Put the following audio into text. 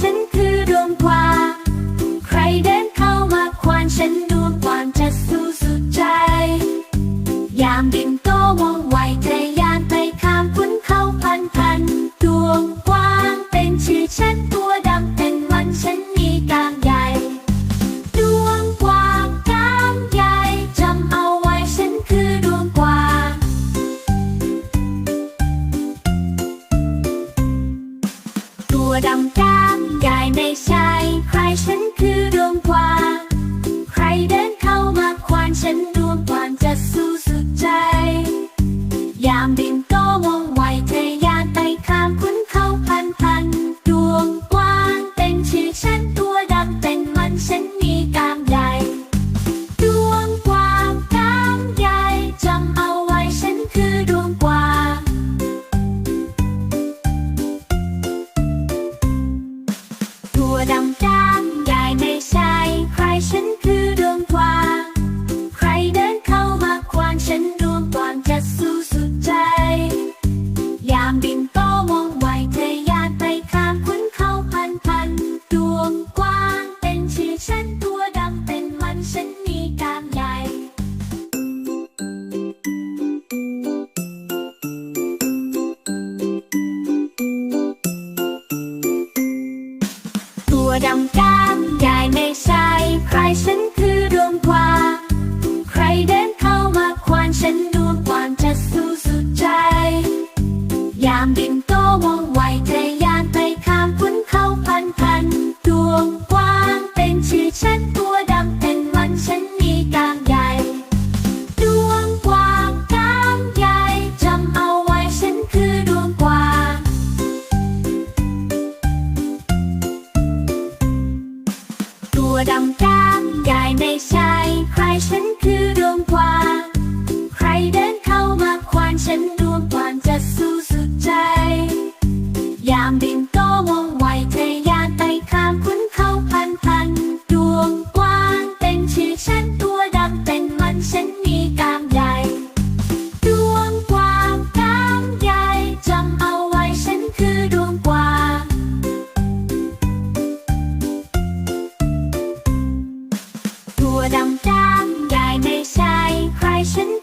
ฉัน ดำดำยายไม่ใช่ใครฉัน ดำกลางกายในชาใครฉันคือดวงกวางใครเดินเข้ามาควานฉันดวงกวานจะสู้สุดใจ ยามดิน ดำดำยายไม่ใช่ใครฉัน